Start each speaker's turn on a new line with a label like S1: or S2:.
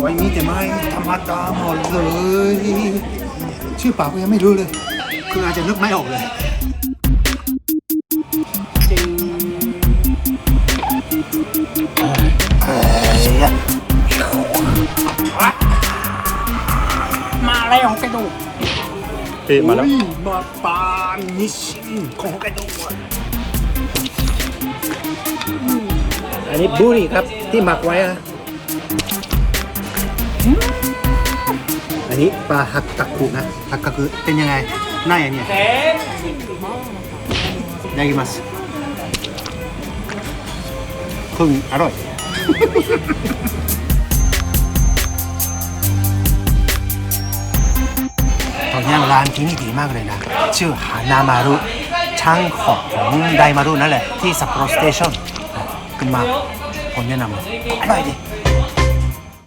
S1: ไว้มีแต่ไม้ธรรมดาหมดเลย ชื่อปากก็ยังไม่รู้เลย คืออาจจะนึกไม่ออกเลยจริงเอ้ย
S2: มาอะไรของกระดูก
S3: เอ๊ะมาแล้ว
S1: อุ้ยมาปานนิชินของกระดูกอะอันนี้บุรีครับที่หมักไว้อะอั นี้ปลาหักกักุนะหักกักุเป็นยังไงหน้าอย่างเนี้ยได้กินมัสคุณอร่อย ตอนนี้ร้านที่นี่ดีมากเลยนะ ชื่อฮานามารุช่างของของไดมารุนั่นแหละ ที่สัปโรสเตชันขึ้นมาผมแนะนำอร่อยดี